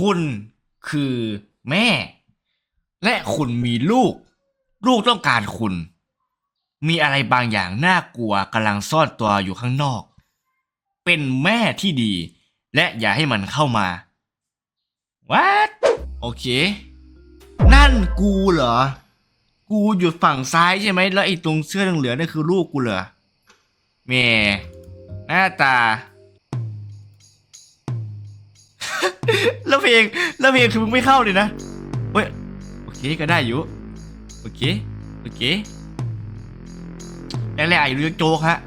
คุณคือแม่ และคุณมีลูก ลูกต้องการคุณ มีอะไรบางอย่างน่ากลัวกำลังซ่อนตัวอยู่ข้างนอก เป็นแม่ที่ดี และอย่าให้มันเข้ามา What โอเค นั่นกูเหรอ กูอยู่ฝั่งซ้ายใช่ไหม แล้วไอ้ตรงเสื้อเหลืองๆนั่นคือลูกกูเหรอแม่หน้าตา แล้วเพลงแล้วเพลงคือมึงไม่เข้าเลยนะเฮ้ยโอเคก็ได้อยู่โอเคโอเคแรกๆอายุเรียกโจ๊กฮะ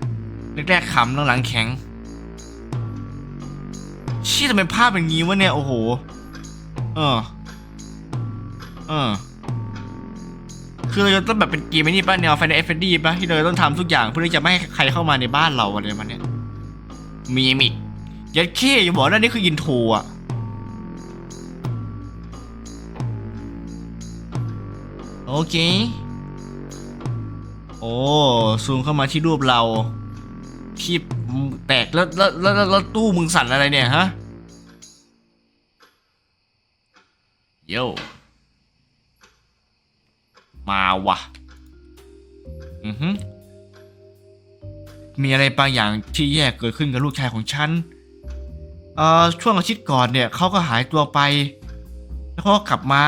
แรกๆขำหลังๆแข็งชี้ทำไมภาพเป็นงี้วะเนี่ย โอ้โห เออ เออ คือเราจะต้องแบบเป็นเกมไอ้นี่ป่ะแนวไฟนเอฟดีป่ะที่เราต้องทำทุกอย่างเพื่อที่จะไม่ให้ใครเข้ามาในบ้านเราอะไรประมาณเนี้ยมีมิดยัดเข้อย่าบอกนะนี่คืออินโทรอะ โอเค โอ้ซูมเข้ามาที่รูปเราที่แตกแล้วแล้วแล้วแล้วตู้มึงสั่นอะไรเนี่ยฮะโยมาว่ะอือฮึมีอะไรบางอย่างที่แย่เกิดขึ้นกับลูกชายของฉันเอ่อช่วงอาทิตย์ก่อนเนี่ยเขาก็หายตัวไป แล้วเขาก็กลับมา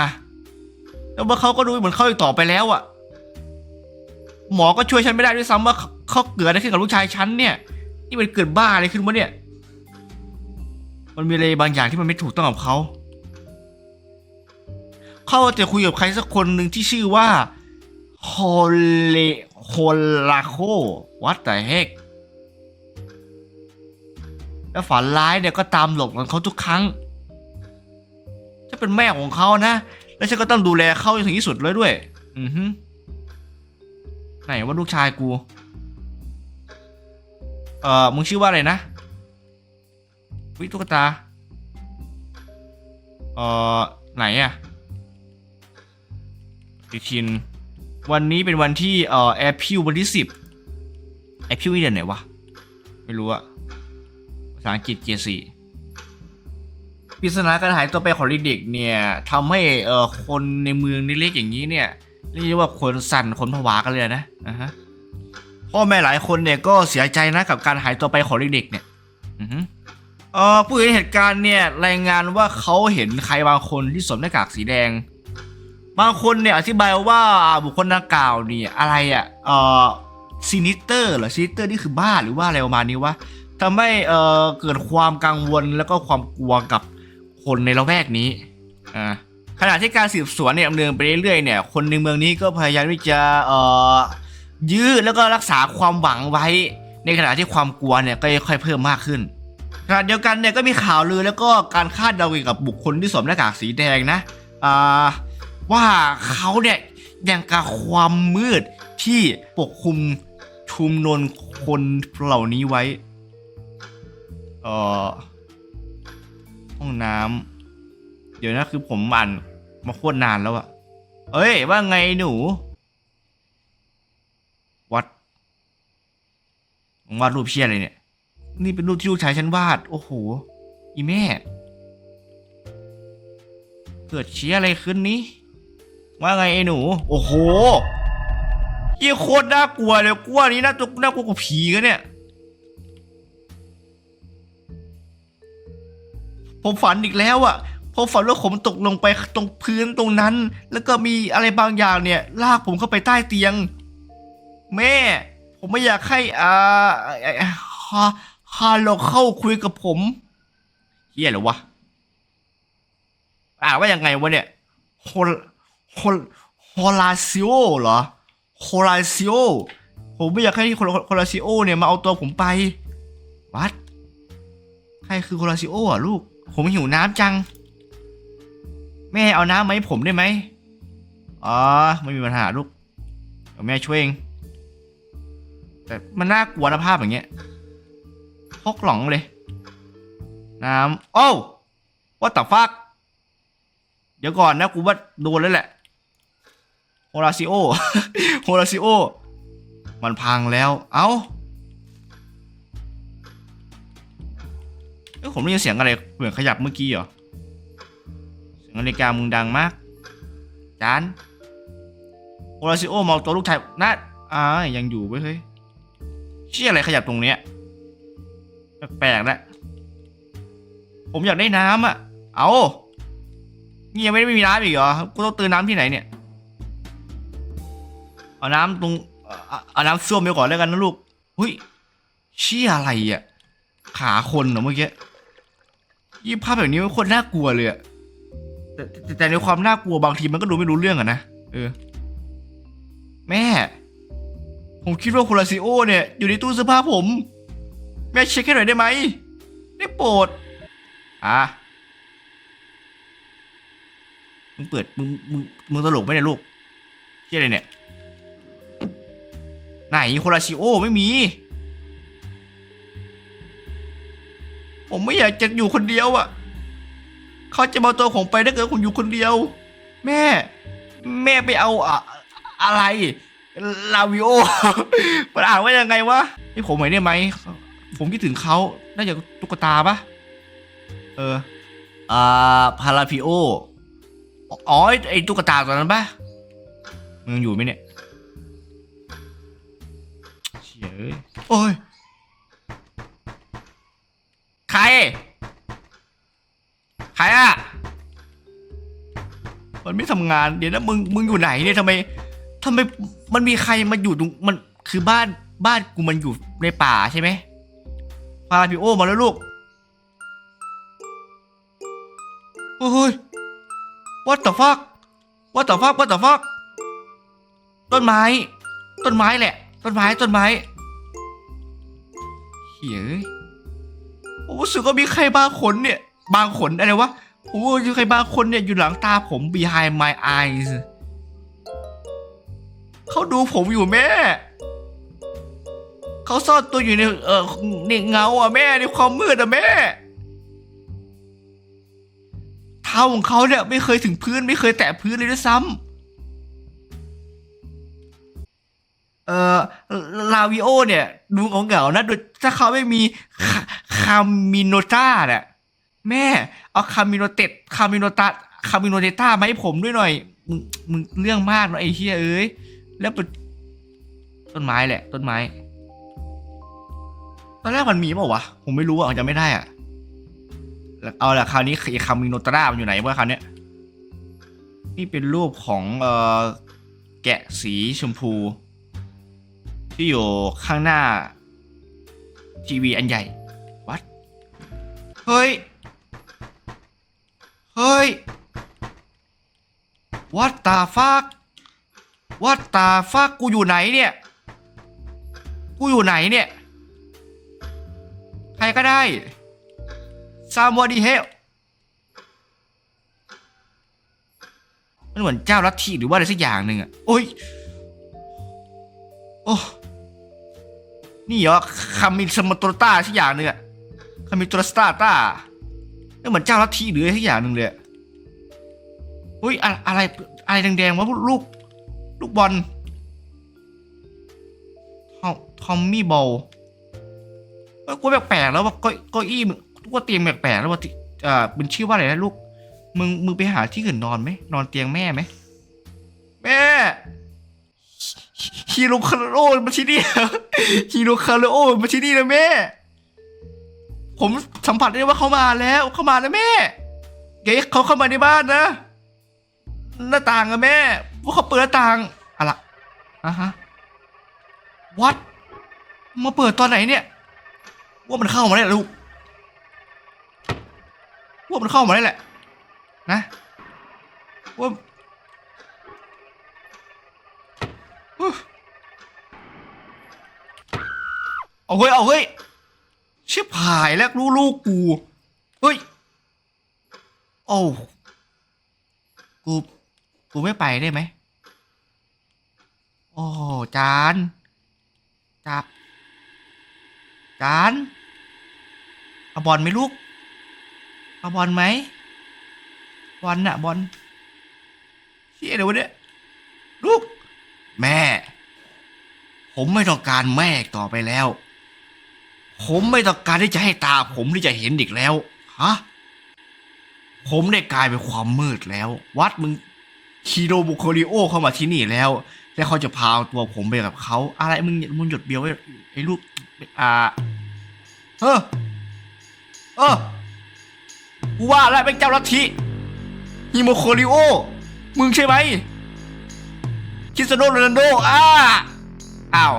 แล้วเมื่อเขาก็ดูเหมือนเขาอีกต่อไปแล้วอะหมอก็ช่วยฉันไม่ได้ด้วยซ้ำว่าเขาเกิดอะไรขึ้นกับลูกชายฉันเนี่ย นี่มันเกิดบ้าอะไรขึ้นวะเนี่ย มันมีอะไรบางอย่างที่มันไม่ถูกต้องกับเขาเขาจะคุยกับใครสักคนหนึ่งที่ชื่อว่าโฮเลโฮลาโควัดแต่เฮกแล้วฝันร้ายเนี่ยก็ตามหลอกหลอนเขาทุกครั้ง จะเป็นแม่ของเขานะ แล้วฉันก็ต้องดูแลเขาจนถึงที่สุดเลยด้วย อือฮึไหนว่าลูกชายกู เอ่อ มึงชื่อว่าอะไรนะวิตุ๊กตา เอ่อ ไหนอะดิชิน วันนี้เป็นวันที่ เอ่อ แอปพิววันที่สิบแอปพิวนี่เดือนไหนวะ ไม่รู้อะภาษาอังกฤษเกียร์สี่ ริศนาการหายตัวไปของเด็กๆเนี่ยทำให้เอ่อคนในเมืองเล็กๆอย่างนี้เนี่ยเรียกว่าคนสั่นคนผวากันเลยนะอ่าฮะพ่อแม่หลายคนเนี่ยก็เสียใจนะกับการหายตัวไปของเด็กๆเนี่ยอือฮึเอ่อผู้เห็นเหตุการณ์เนี่ยรายงานว่าเขาเห็นใครบางคนที่สวมหน้ากากสีแดง บางคนเนี่ยอธิบายว่าบุคคลดังกล่าวเนี่ยอะไรอะเอ่อซินิเตอร์เหรอซินิเตอร์นี่คือบ้าหรือว่าอะไรประมาณนี้วะทำให้เอ่อเกิดความกังวลแล้วก็ความกลัวกับ คนในละแวกนี้อ่าขณะที่การสืบสวนเนี่ยดำเนินไปเรื่อยๆเนี่ย คนในเมืองนี้ก็พยายามที่จะเอ่อยื้อแล้วก็รักษาความหวังไว้ ในขณะที่ความกลัวเนี่ยก็ค่อยๆเพิ่มมากขึ้นขณะเดียวกันเนี่ยก็มีข่าวลือแล้วก็การคาดเดาเกี่ยวกับบุคคลที่สวมหน้ากากสีแดงนะอ่าว่าเขาเนี่ยยังกับความมืดที่ปกคลุมชุมนนคนเหล่านี้ไว้ เอ่อ ห้องน้ำเดี๋ยวนะคือผมอ่านมาโคตรนานแล้วอะเอ้ย ว่าไงหนูวัดวาดรูปเชี่ยอะไรเนี่ย นี่เป็นรูปที่ลูกชายฉันวาด โอ้โห อีแม่ เกิดเชี่ยอะไรขึ้นนี้ ว่าไงไอ้หนู โอ้โหยี่โคตรน่ากลัวเลยกลัวนี้น่าจะน่ากลัวกว่าผีกันเนี่ย ผมฝันอีกแล้วอะผมฝันว่าผมตกลงไปตรงพื้นตรงนั้น แล้วก็มีอะไรบางอย่างเนี่ย ลากผมเข้าไปใต้เตียง แม่ ผมไม่อยากให้อ่าฮาฮาโลเข้าคุยกับผมเฮียหรอวะอ่านว่ายังไงวะเนี่ยโฮลโฮลโฮลาซิโอเหรอโฮลาซิโอผมไม่อยากให้โฮลาซิโอเนี่ยมาเอาตัวผมไปวัดใครคือโฮลาซิโออะลูก ผมหิวน้ำจัง แม่เอาน้ำมาให้ผมได้ไหมอ๋อไม่มีปัญหาลูกเดี๋ยวแม่ช่วยเอง แต่มันน่ากลัวนะภาพอย่างเงี้ยพกหลองเลย น้ำโอ้ว่าแต่ฟัก เดี๋ยวก่อนนะกูว่าโดนแล้วแหละโฮราซิโอโฮราซิโอ มันพังแล้ว เอ้า อ้ยผมได้ยินเสียงอะไรเหมือนขยับเมื่อกี้เหรอนาฬิกามึงดังมากจานโอราซิโอมองตัวลูกชายน่าอ่ายังอยู่เว้ยเฮ้ยเชี่ยอะไรขยับตรงเนี้ยแปลกๆนะผมอยากได้น้ำอะ เอานี่ยังไม่ได้มีน้ำอีกเหรอ กูต้องเติมน้ำที่ไหนเนี่ย เอาน้ำตรงเอาเอาน้ำส้วมไปก่อนแล้วกันนะลูก เฮ้ย เชี่ยอะไรอะ ขาคนเหรอเมื่อกี้ ยี่ภาพแบบนี้มันโคนน่ากลัวเลยอะแต่แต่แต่ในความน่ากลัวบางทีมันก็ดูไม่รู้เรื่องอะนะเออ แม่ ผมคิดว่าโคลาซิโอเนี่ย อยู่ในตู้เสื้อผ้าผม แม่เช็คให้หน่อยได้ไหมได้โปรดอะมึงเปิดมึงมึงมึงตลกไหมเนี่ยลูกเชี่ยอะไรเนี่ย ไหนโคลาซิโอไม่มี ไม่อยากจะอยู่คนเดียวอะ่ะเขาจะมาตัวผมไปถ้าเกิดผมอยู่คนเดียว แม่ แม่ไปเอาอะอะไรลาวิโอมันอ่านว่ายังไงวะให้ผมหน่ได้ไหมผมคิดถึงเขาน่าจะตุ๊กตาปะเอออ่าพาราพิโออ๋อไอ้ตุ๊กตาตัวนั้นปะมึงอยู่ไหมเนี่ยเฉยเอ้ยโอ้ย ใครใครอะมันไม่ทำงานเดี๋ยวนะมึงมึงอยู่ไหนเนี่ยทำไมทำไมมันมีใครมาอยู่ตรงมันคือบ้านบ้านกูมันอยู่ในป่าใช่ไหมพาราพิโอมาแล้วลูกโอ้ย what the fuck what the fuck what the fuck ต้นไม้ ต้นไม้แหละ ต้นไม้ต้นไม้เฮ้ย ผมรู้สึกว่ามีใครบางคนเนี่ย บางขนอะไรวะผมว่ามีใครบางคนเนี่ยอยู่หลังตาผม behind my eyes เขาดูผมอยู่แม่ เขาซ่อนตัวอยู่ในเออในเงาอะแม่ในความมืดอะแม่เท้าของเขาเนี่ยไม่เคยถึงพื้นไม่เคยแตะพื้นเลยด้วยซ้ำเอ่อลาวิโอเนี่ย ดูเหงาๆนะถ้าเขาไม่มี คามิโนต้าเนี่ยแม่เอาคามิโนเต็ดคามิโนตาคามิโนเตต้ามาให้ผมด้วยหน่อย มึงมึงเรื่องมากเนอะไอ้เฮียเอ้ยแล้วเป็นต้นไม้แหละ ต้นไม้ ตอนแรกมันมีเปล่าวะ ผมไม่รู้อะจำไม่ได้อะเอาละคราวนี้คามิโนตรามันอยู่ไหนวะคราวเนี้ยนี่เป็นรูปของเอ่อแกะสีชมพู ที่อยู่ข้างหน้าทีวีอันใหญ่ เฮ้ย เฮ้ย วัดตาฟักวัดตาฟักกูอยู่ไหนเนี่ย กูอยู่ไหนเนี่ย ใครก็ได้ somebody help มันเหมือนเจ้าลัทธิหรือว่าอะไรสักอย่างหนึ่งอะโอ้ย โอ้ นี่เหรอคามิสมโตรต้าสักอย่างหนึ่งอะ คามิโตรสตาร์ต้าเหมือนเจ้าลัทธิหรืออะไรสักอย่างหนึ่งเลยอุ้ยอะไรอะไรแดงๆวะลูกลูกบอลทอมทอมมี่บอลเอ้ยกูแปลกๆแล้วว่าก้าเก้อี้มึงกูเตียงแปลกๆแล้วว่าอ่าเป็นชื่อว่าอะไรนะลูก มึงมึงไปหาที่อื่นนอนไหมนอนเตียงแม่ไหมแม่ฮีโร่คาร์โอมาที่นี่ฮีโร่คาร์โอมาที่นี่นะแม่ ผมสัมผัสได้ว่าเขามาแล้วเขามาแล้วแม่เดี๋เขาเข้ามาในบ้านนะ หน้าต่างอะแม่ว่าเขาเปิดหน้าต่างอะไรอะฮะวัดมาเปิดตอนไหนเนี่ย ว่ามันเข้ามาได้หรอลูกว่ามันเข้ามาได้แหละ นะว่าเอาเฮ้ยเอาเฮ้ย ชิบหายแล้วลูกลูกกูเฮ้ยโอ้กูกูไม่ไปได้ไหมโอ้จานจาจานเอาบอลไหมลูกเอาบอลไหมบอลน่ะบอลเฮียเดี๋ยววะเนี่ยลูก แม่ ผมไม่ต้องการแม่ต่อไปแล้ว ผมไม่ต้องการที่จะให้ตาผมที่จะเห็นอีกแล้ว ฮะ ผมได้กลายเป็นความมืดแล้ว วัดมึงคีโรบุโคลิโอเข้ามาที่นี่แล้ว แล้วเขาจะพาตัวผมไปกับเขาอะไรมึงมึงหยดเบี้ยวไว้ไอ้ลูกอ่าเออเออกูว่าแล้วเป็นเจ้าลัทธิฮิโมโคลิโอ มึงใช่ไหมคิสโนโรนัลโดอ้าอ้าว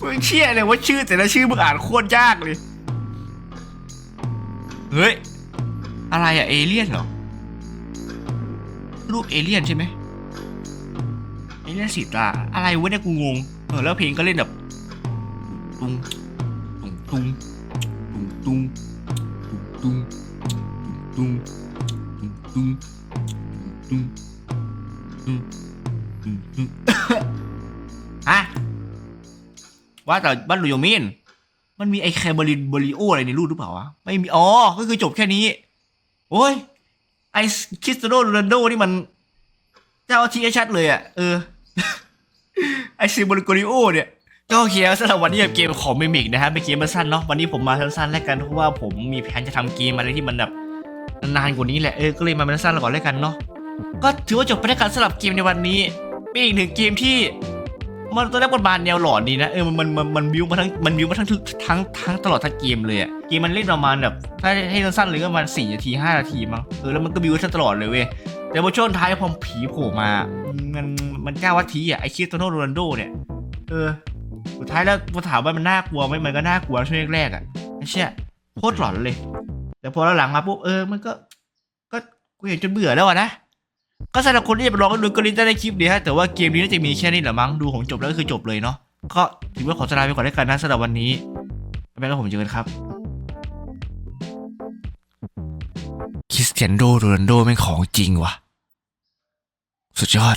มึงเชื่อเลยว่าชื่อแต่ละชื่อมึงอ่านโคตรยากเลย เฮ้ย อะไรอะเอเลี่ยนเหรอ รูปเอเลี่ยนใช่ไหมเอเลี่ยนสีตา อะไรวะเนี่ยกูงง เออแล้วเพลงก็เล่นแบบตุงตุงตุงตุงตุงตุงตุงตุงตุงตุงตุงตุงฮะ ว่าแต่บ้านลุยมินมันมีไอ้แคบรินบริโออะไรในรูปหรือเปล่าวะไม่มีอ๋อก็คือจบแค่นี้ โอ้ยไอ้คริสเตโนโรนัลโดนี่มัน เจ้าที่ชัดเลยอะ เออ ไอซิบริโกริโอเนี่ยก็โอเคแล้วสำหรับวันนี้กับเกมของมิมิกนะฮะเป็นเกมมันสั้นเนาะวันนี้ผมมาสั้นๆแล้วกันเพราะว่าผมมีแผนจะทำเกมอะไรที่มันแบบนานกว่านี้แหละเออก็เลยมาเป็นสั้นๆก่อนแล้วกันเนาะก็ถือว่าจบไปแล้วกันสำหรับเกมในวันนี้เป็นอีกหนึ่งเกมที่ มันตัวแรกบทบาทแนวหลอนดีนะเออมันมันมันบิวมาทั้งมันบิวมาทั้งทั้งทั้งตลอดทั้งเกมเลยอะเกมมันเล่นประมาณแบบถ้าให้สั้นๆเลยก็ประมาณสี่นาทีห้านาทีมั้งเออแล้วมันก็บิวตลอดเลยเว้ยแต่พอช่วงท้ายพอผีโผล่มามันมันกล้าวัตถีอะไอคิสโตโนโรนัลโดเนี่ยเออสุดท้ายแล้วพอถามว่ามันน่ากลัวไหมมันก็น่ากลัวช่วงแรกๆอะไอเชี่ยโคตรหลอนเลย แต่พอหลังมาปุ๊บเออมันก็ ก็กูเห็นจนเบื่อแล้วอะนะ ก็สำหรับคนที่จะไปลองก็ดูก็ลิงก์ใต้ในคลิปนี้ฮะแต่ว่าเกมนี้น่าจะมีแค่นี้แหละมั้งดูของจบแล้วก็คือจบเลยเนาะก็ถือว่าขอสลาไปก่อนแล้วกันนะสำหรับวันนี้แล้วแล้วผมเจอกันครับคริสเตียนโดโรนัลโดแม่งของจริงว่ะ สุดยอด